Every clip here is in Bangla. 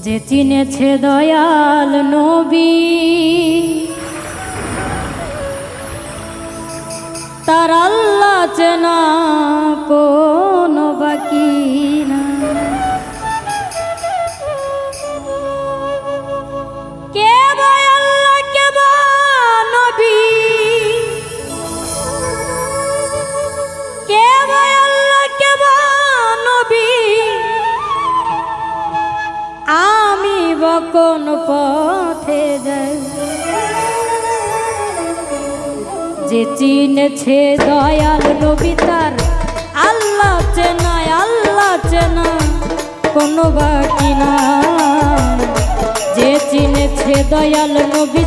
যে চিনেছে দয়াল নবী তার আল্লাহ চেনা কোনো কোন পথে যায় যে চিনেছে দয়াল নবী তার, আল্লাহ চেনায়, আল্লাহ চেনা কোনো বাকি না যে চিনেছে দয়াল নবী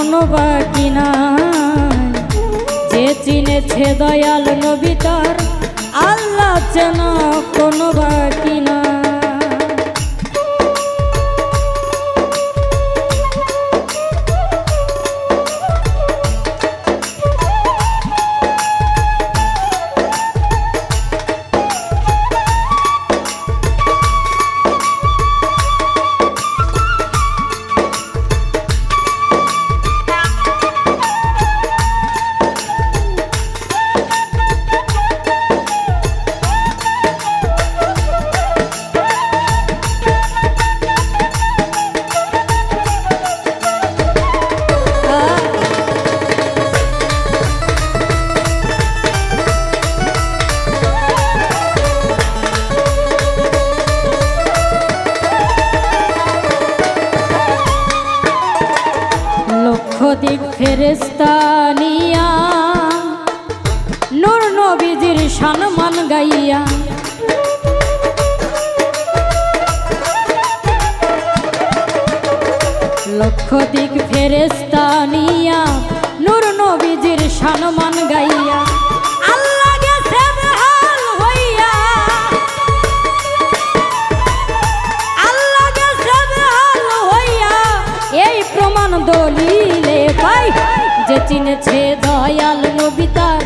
কোনো বাকি নাই। যে চিনেছে দয়াল নবী তার আল্লাহ চেনা ফেরেস্তানিয়া নূর নবীজির সম্মান গাইয়া। লক্ষ দিক ফেরেস্তানিয়া চিনেছে দয়াল নবী তার।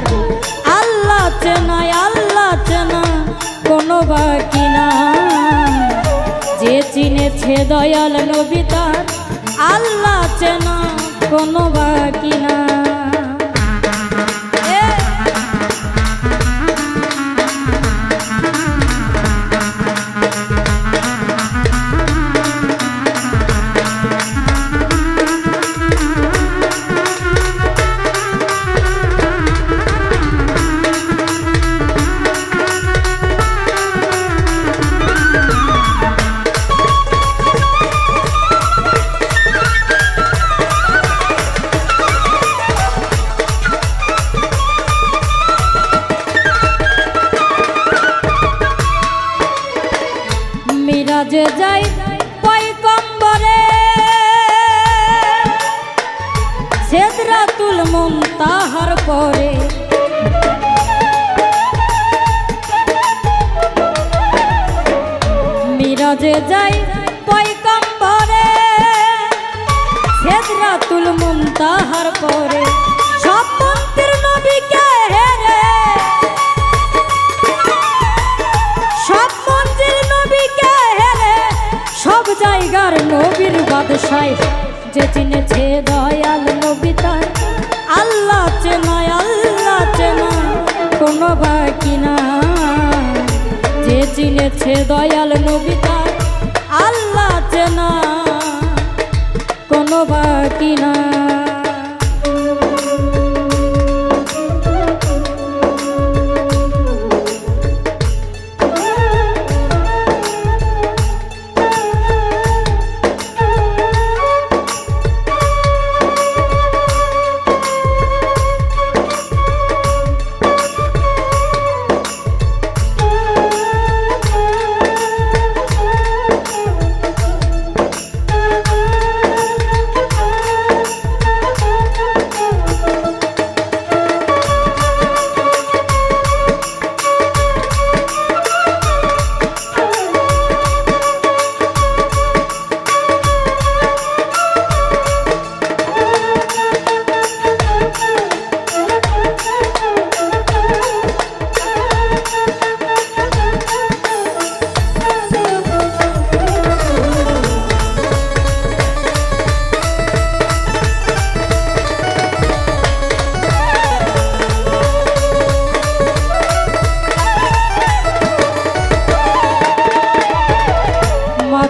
আল্লাহ চেনায় আল্লাহ চেনা, কোনো বাকি না যে চিনেছে দয়াল নবী তার, আল্লাহ চেনা, কোনো বাকি না মিরাজে যাই পয়গম্বরে। সেদরাতুল মুনতাহার পরে। মিরাজে যাই পয়গম্বরে সেদরাতুল মুনতাহার পরে। চিনেছে দয়াল নবী তার। আল্লাহ চেনা কোনো বাকি না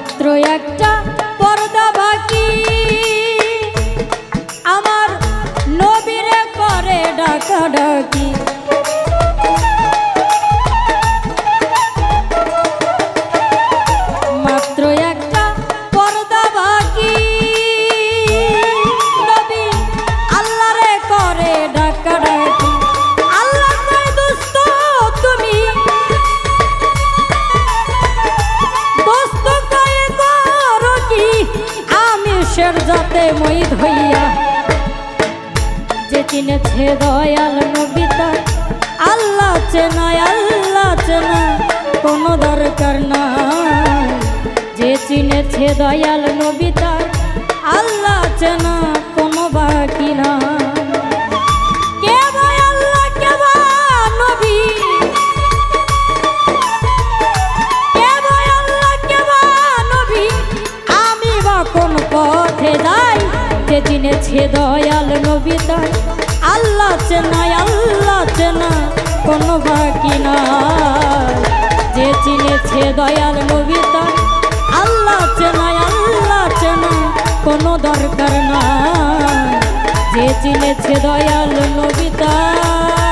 মাত্র একটা তোর যাতে মই ধইয়া যে চিনেছে দয়াল নবিতা আল্লাহ চেনা আল্লাহ চেনা কোনো দরকার না যে চিনেছে দয়াল চিনেছে দয়াল নবী তাই। আল্লাহ চেনা আল্লাহ চেনা কোনো বাকি না যে চিনেছে দয়াল নবী তাই। আল্লাহ চেনা আল্লাহ চেনা কোনো দরকার না যে চিনেছে দয়াল নবী তার